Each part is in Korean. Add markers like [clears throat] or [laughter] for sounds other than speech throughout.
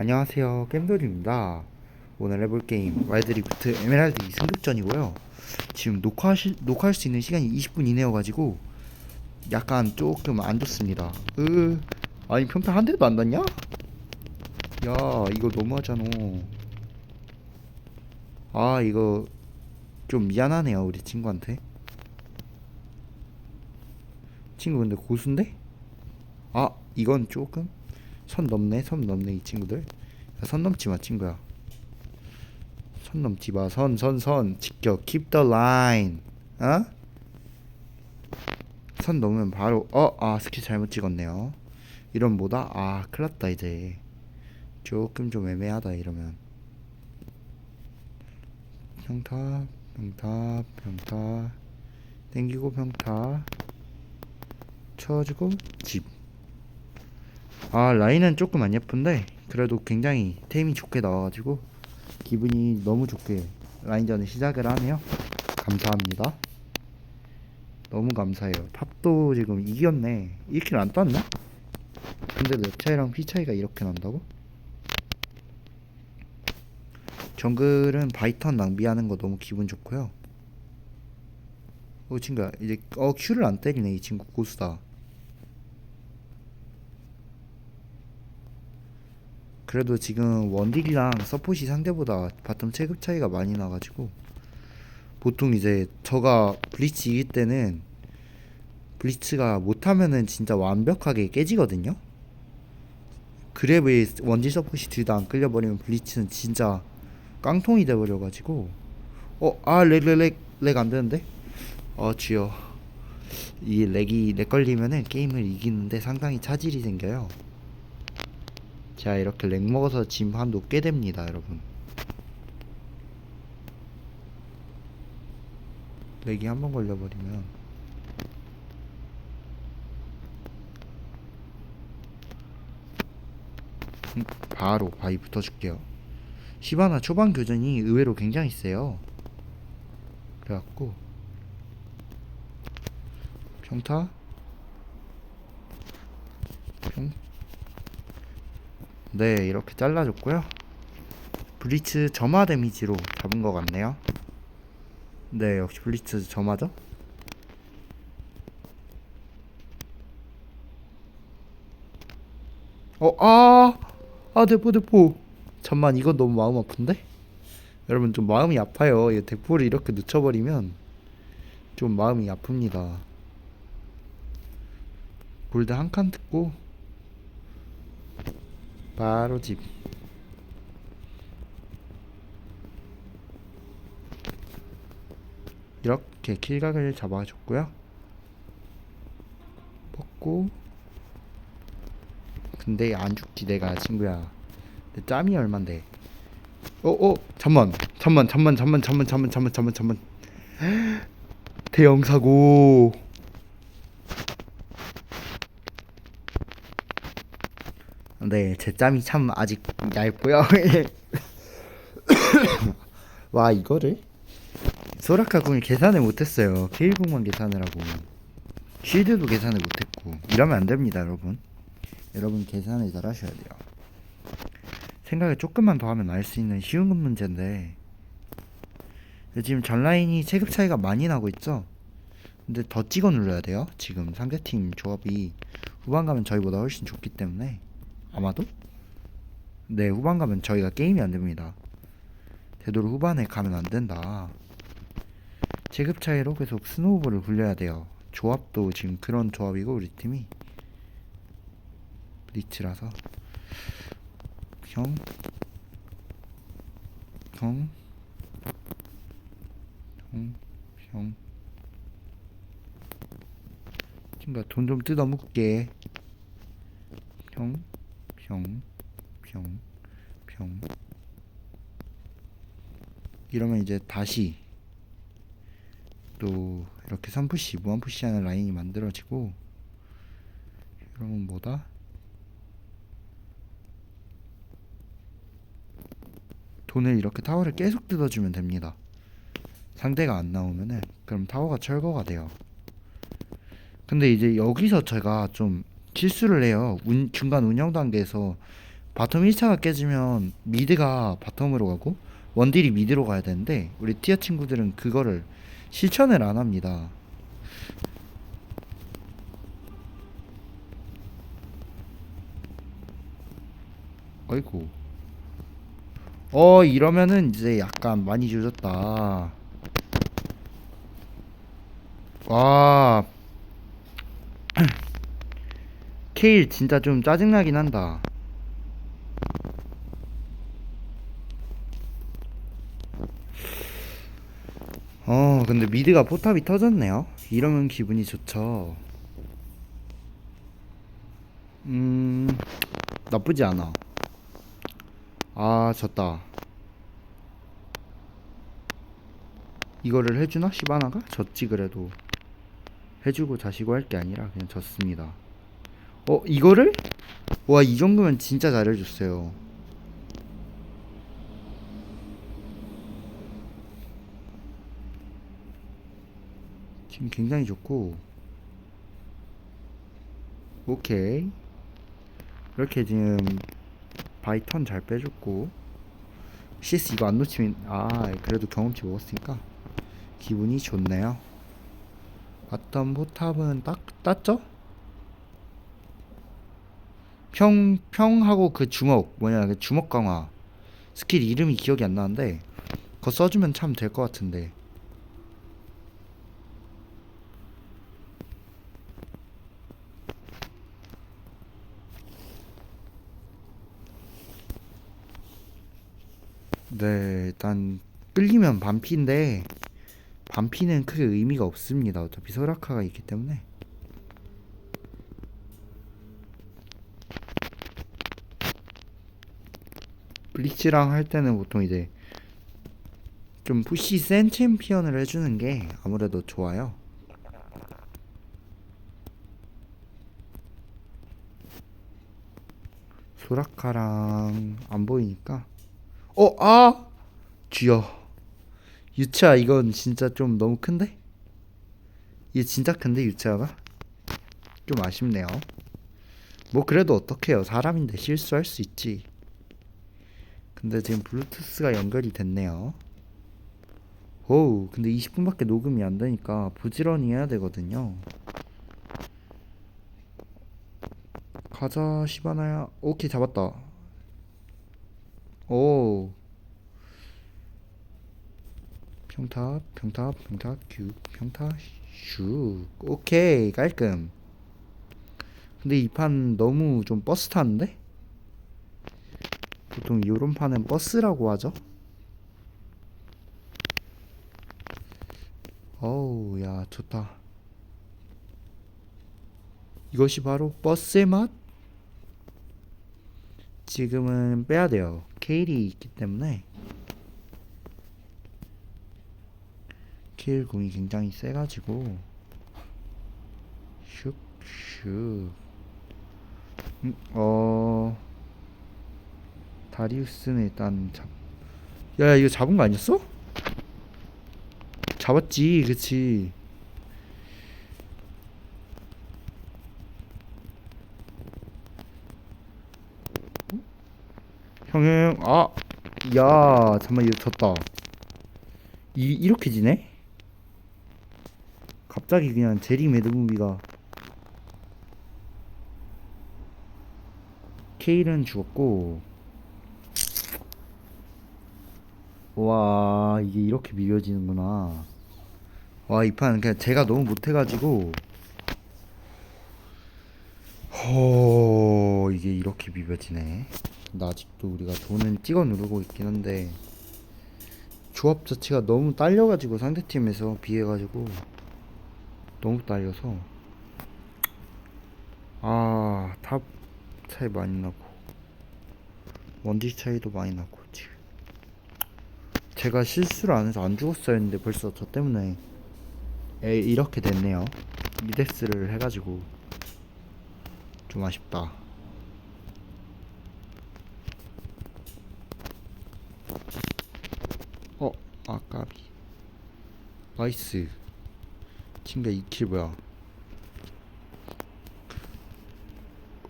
안녕하세요. 겜돌입니다. 오늘 해볼 게임 와일드리프트 에메랄드 2승급전이고요. 지금 녹화하실, 녹화할 수 있는 시간이 20분 이내여가지고 약간 조금 안 좋습니다. 으 아니 평타 한 대도 안 났냐? 야 이거 너무하잖아. 아 이거 좀 미안하네요 우리 친구한테. 친구 근데 고수인데? 아 이건 조금 선 넘네? 선 넘네 이 친구들? 야, 선 넘지 마 친구야. 선 넘지 마선 선 선 지켜. Keep the line. 어? 선 넘으면 바로 어 아 스킬 잘못 찍었네요. 이런 뭐다? 아 큰일났다 이제. 조금 좀 애매하다 이러면. 평타 평타 평타. 땡기고 평타. 쳐주고 집 아 라인은 조금 안 예쁜데 그래도 굉장히 템이 좋게 나와가지고 기분이 너무 좋게 라인전을 시작을 하네요. 감사합니다. 너무 감사해요. 탑도 지금 이겼네. 1킬 안 땄나? 근데 내 차이랑 피 차이가 이렇게 난다고? 정글은 바이턴 낭비하는 거 너무 기분 좋고요. 어 친구야 이제 어 큐를 안 때리네 이 친구 고수다 그래도 지금 원딜이랑 서폿이 상대보다 바텀 체급 차이가 많이 나가지고 보통 이제 저가 블리츠 이길 때는 블리츠가 못하면은 진짜 완벽하게 깨지거든요. 그랩에 원딜 서폿이 둘 다 안 끌려버리면 블리츠는 진짜 깡통이 돼버려가지고 어 아 렉 렉 렉 렉 안되는데? 어 주여 이 렉이 렉 걸리면은 게임을 이기는데 상당히 차질이 생겨요 자 이렇게 렉 먹어서 짐 한도 꽤 됩니다 여러분. 렉이 한 번 걸려버리면. 음, 바로 바위 붙어줄게요. 시바나 초반 교전이 의외로 굉장히 세요. 그래갖고 평타 평 네, 이렇게 잘라줬고요. 블리츠 점화 데미지로 잡은 것 같네요. 네, 역시 블리츠 점화죠. 어, 아, 아, 대포, 대포. 잠만, 이건 너무 마음 아픈데? 여러분, 좀 마음이 아파요. 이 대포를 이렇게 늦춰버리면 좀 마음이 아픕니다. 골드 한칸 뜯고 바로 집. 이렇게 킬각을 잡아줬고요. 먹고. 근데 안 죽지 내가 친구야. 내 짬이 얼만데? 어, 어, 잠만, 잠만, 잠만, 잠만, 잠만, 잠만, 잠만, 잠만, 잠만. [gasps] 대형 사고. 네, 제 짬이 참 아직 얇고요. [coughs] 와, 이거를 소라카 궁을 계산을 못했어요. 케일궁만 계산을 하고 쉴드도 계산을 못했고 이러면 안 됩니다, 여러분. 여러분 계산을 잘 하셔야 돼요. 생각을 조금만 더 하면 알 수 있는 쉬운 문제인데 지금 전 라인이 체급 차이가 많이 나고 있죠. 근데 더 찍어 눌러야 돼요. 지금 상대팀 조합이 후반 가면 저희보다 훨씬 좋기 때문에 아마도? 네, 후반 가면 저희가 게임이 안 됩니다. 되도록 후반에 가면 안 된다. 체급 차이로 계속 스노우볼을 굴려야 돼요. 조합도 지금 그런 조합이고 우리 팀이 리치라서 형, 형, 형, 형. 친구야 돈 좀 뜯어먹게. 형. 평, 평, 평. 이러면 이제 다시 또 이렇게 3푸시, 무한푸시 하는 라인이 만들어지고 그러면 뭐다? 돈을 이렇게 타워를 계속 뜯어주면 됩니다. 상대가 안 나오면은 그럼 타워가 철거가 돼요. 근데 이제 여기서 제가 좀 실수를 해요. 운, 중간 운영 단계에서 바텀 1차가 깨지면 미드가 바텀으로 가고 원딜이 미드로 가야 되는데 우리 티어 친구들은 그거를 실천을 안 합니다. 어이구. 어 이러면은 이제 약간 많이 조졌다. 와. [clears throat] 케일 진짜 좀 짜증나긴 한다. 어, 근데 미드가 포탑이 터졌네요. 이러면 기분이 좋죠. 음, 나쁘지 않아. 아, 졌다. 이거를 해주나? 시바나가? 졌지, 그래도. 해주고 자시고 할 게 아니라 그냥 졌습니다. 어, 이거를? 와, 이 정도면 진짜 잘해줬어요. 지금 굉장히 좋고. 오케이. 이렇게 지금 바이턴 잘 빼줬고. CS 이거 안 놓치면, 아, 그래도 경험치 먹었으니까 기분이 좋네요. 바텀 포탑은 딱, 땄죠? 평, 평하고 그 주먹, 뭐냐, 그 주먹 강화. 스킬 이름이 기억이 안 나는데, 그거 써주면 참 될 것 같은데. 네, 일단, 끌리면 반피인데, 반피는 크게 의미가 없습니다. 어차피 소라카가 있기 때문에. 블리츠랑 할 때는 보통 이제 좀 푸시 센 챔피언을 해주는 게 아무래도 좋아요. 소라카랑 안 보이니까 어, 아! 쥐어. 유치아 이건 진짜 좀 너무 큰데? 이게 진짜 큰데 유치아가? 좀 아쉽네요. 뭐 그래도 어떡해요. 사람인데 실수할 수 있지. 근데 지금 블루투스가 연결이 됐네요. 오우, 근데 20분밖에 녹음이 안 되니까 부지런히 해야 되거든요. 가자, 시바나야. 오케이, 잡았다. 오. 평탑, 평탑, 평탑, 큐, 평탑, 슉. 오케이, 깔끔. 근데 이 판 너무 좀 버스 타는데? 보통 요런 판은 버스라고 하죠. 어우, 야, 좋다. 이것이 바로 버스의 맛? 지금은 빼야 돼요. 케일이 있기 때문에. 케일 공이 굉장히 세가지고. 슉, 슉. 음, 어. 다리우스는 일단 잡. 야, 이거 잡은 거 아니었어? 잡았지, 그치. 형형, 아, 야, 잠만 이거 졌다. 이 이렇게 지네? 갑자기 그냥 제리 매드무비가 케일은 죽었고 와 이게 이렇게 비벼지는구나. 와 이 판 그냥 제가 너무 못해가지고. 허 이게 이렇게 비벼지네. 근데 아직도 우리가 돈은 찍어 누르고 있긴 한데 조합 자체가 너무 딸려가지고 상대팀에서 비해가지고 너무 딸려서. 아탑 차이 많이 나고. 원딜 차이도 많이 나고 제가 실수를 안 해서 안 죽었어야 했는데 벌써 저 때문에 에 이렇게 됐네요. 리덱스를 해가지고 좀 아쉽다. 어 아까비. 나이스. 친가 2킬 뭐야?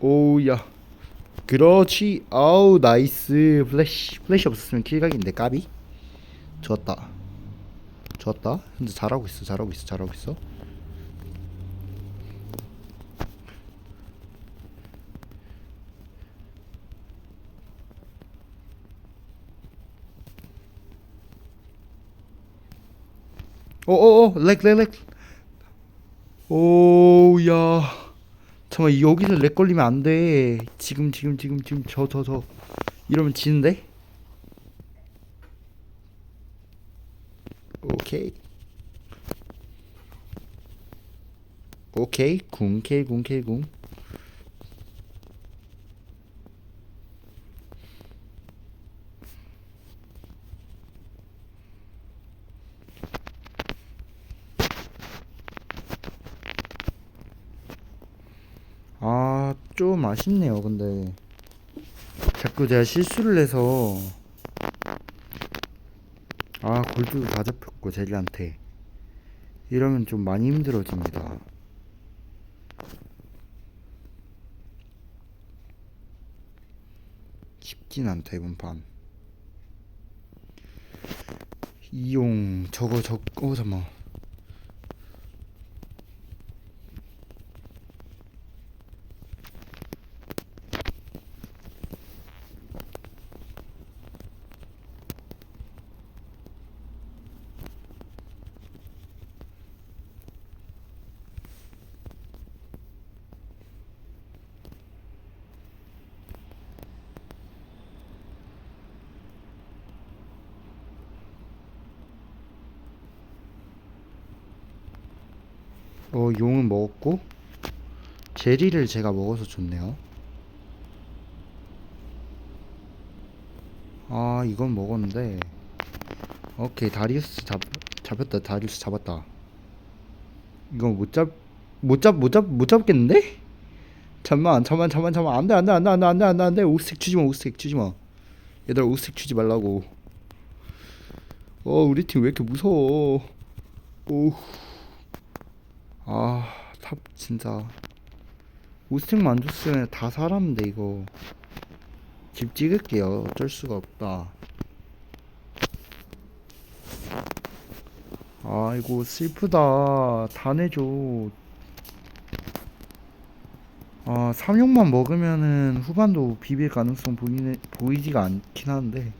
오우야. 그렇지. 아우 나이스. 플래시 플래시 없었으면 킬각인데 까비 좋았다. 좋았다? 근데 잘하고 있어 잘하고 있어 잘하고 있어. 오오오 렉렉렉. 오야. 잠깐 여기서 렉 걸리면 안돼. 지금 지금 지금 지금 저 저 저. 이러면 지는데 오케이 오케이 궁 K 궁 K 궁 아, 좀 아쉽네요, 근데. 자꾸 제가 실수를 해서. 아, 골드도 다 잡혔고, 젤리한테. 이러면 좀 많이 힘들어집니다. 쉽진 않다, 이번 판. 이용, 저거, 저, 어, 잠깐만. 어, 용은 먹었고, 제리를 제가 먹어서 좋네요. 아, 이건 먹었는데. 오케이, 다리우스 잡, 잡혔다. 다리우스 잡았다. 이건 못 잡, 못 잡, 못 잡, 못 잡겠는데? 잠만, 잠만, 잠만, 잠만. 안 돼, 안 돼, 안 돼, 안 돼, 안 돼, 안 돼, 안 돼. 오스택 주지 마, 오스택 주지 마. 얘들아, 오스택 주지 말라고. 어, 우리 팀 왜 이렇게 무서워. 오. 아, 탑 진짜. 오스택만 안 줬으면 다 살았는데 이거. 집 찍을게요. 어쩔 수가 없다. 아이고 슬프다. 다 내줘. 아, 삼육만 먹으면은 후반도 비빌 가능성 보이네, 보이지가 않긴 하는데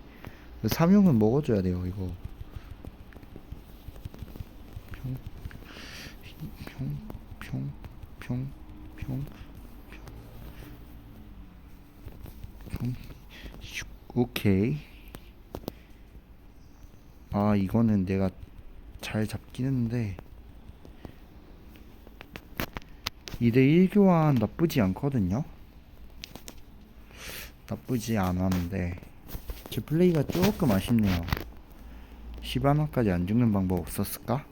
삼육은 먹어줘야 돼요 이거. 평, 평, 평, 평, 평, 평, 슉, 오케이. 아, 이거는 내가 잘 잡긴 했는데 2대1 교환 나쁘지 않거든요. 나쁘지 않았는데 제 플레이가 조금 아쉽네요. 시바나까지 안 죽는 방법 없었을까?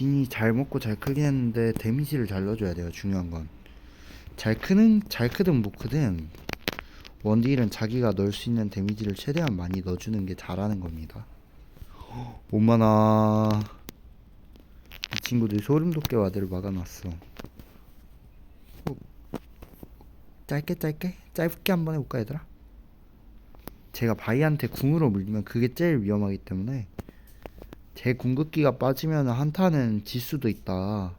진이 잘 먹고 잘 크긴 했는데 데미지를 잘 넣어줘야 돼요. 중요한 건. 잘 크는 잘 크든 못 크든 원딜은 자기가 넣을 수 있는 데미지를 최대한 많이 넣어주는 게 잘하는 겁니다. 엄마나 이 친구들이 소름 돋게 와드를 막아놨어. 어, 짧게 짧게 짧게 한번 해볼까 얘들아? 제가 바이한테 궁으로 물리면 그게 제일 위험하기 때문에 제 궁극기가 빠지면 한타는 질 수도 있다.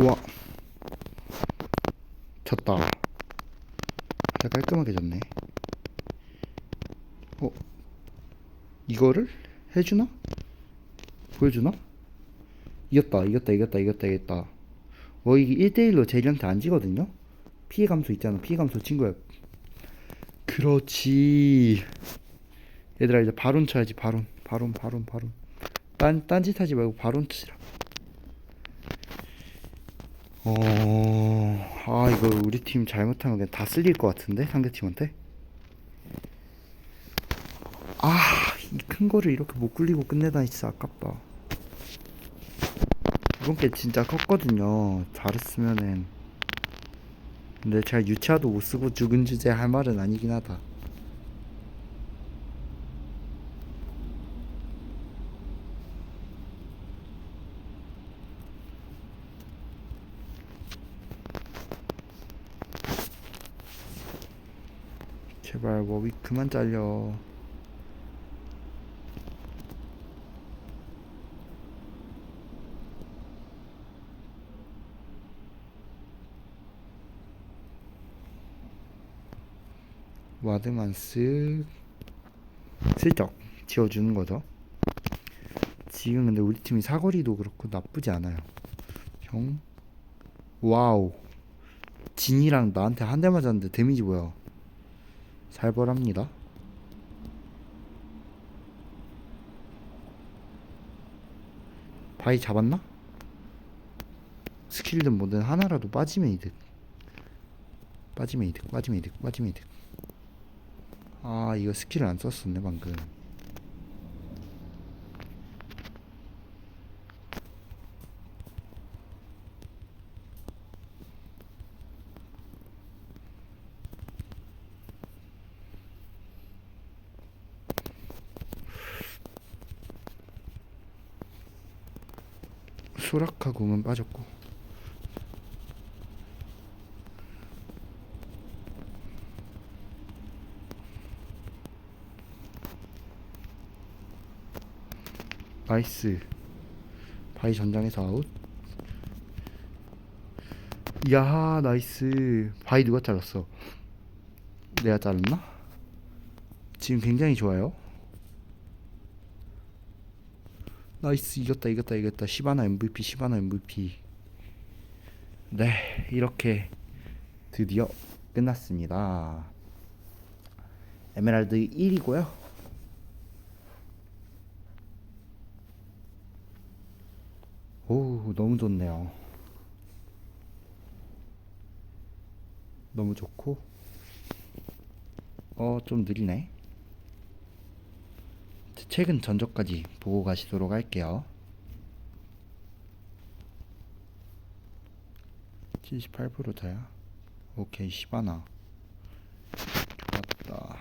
우와 졌다. 진짜 깔끔하게 졌네. 어? 이거를 해주나? 보여주나? 이겼다 이겼다 이겼다 이겼다 이겼다. 어 이게 1대1로 제리한테 안 지거든요? 피해 감소 있잖아. 피해 감소 친구야. 그렇지. 얘들아 이제 바론 쳐야지 바론 바론 바론 바론 딴, 딴짓 하지 말고 바론 치라 어... 아 이거 우리 팀 잘못하면 그냥 다 쓸릴 것 같은데 상대 팀한테? 아 이 큰 거를 이렇게 못 굴리고 끝내다니 진짜 아깝다. 이번 게 진짜 컸거든요 잘했으면은. 근데 제가 유치아도 못 쓰고 죽은 주제 할 말은 아니긴 하다 제발 워윅 그만 잘려. 와드만 쓱 슬쩍 지어주는 거죠. 지금 근데 우리 팀이 사거리도 그렇고 나쁘지 않아요. 형? 와우. 진이랑 나한테 한 대 맞았는데 데미지 뭐야 살벌합니다. 바위 잡았나? 스킬든 뭐든 하나라도 빠지면 이득. 빠지면 이득, 빠지면 이득, 빠지면 이득. 아, 이거 스킬을 안 썼었네, 방금. 소라카 공은 빠졌고. 나이스. 바위 전장에서 아웃. 야, 나이스. 바위 누가 잘랐어? 내가 잘랐나? 지금 굉장히 좋아요. 나이스 이겼다 이겼다 이겼다. 시바나 MVP 시바나 MVP 네 이렇게 드디어 끝났습니다. 에메랄드 1이고요. 오 너무 좋네요. 너무 좋고. 어 좀 느리네 최근 전적까지 보고 가시도록 할게요. 78%다야. 오케이, 시바나. 좋았다.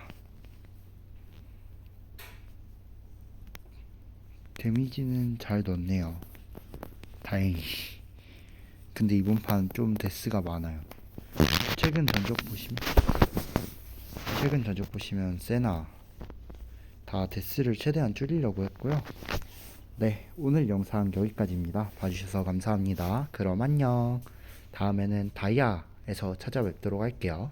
데미지는 잘 넣네요. 다행히. 근데 이번 판 좀 데스가 많아요. 최근 전적 보시면 최근 전적 보시면 세나 다 데스를 최대한 줄이려고 했고요. 네, 오늘 영상 여기까지입니다. 봐주셔서 감사합니다. 그럼 안녕. 다음에는 다이아에서 찾아뵙도록 할게요.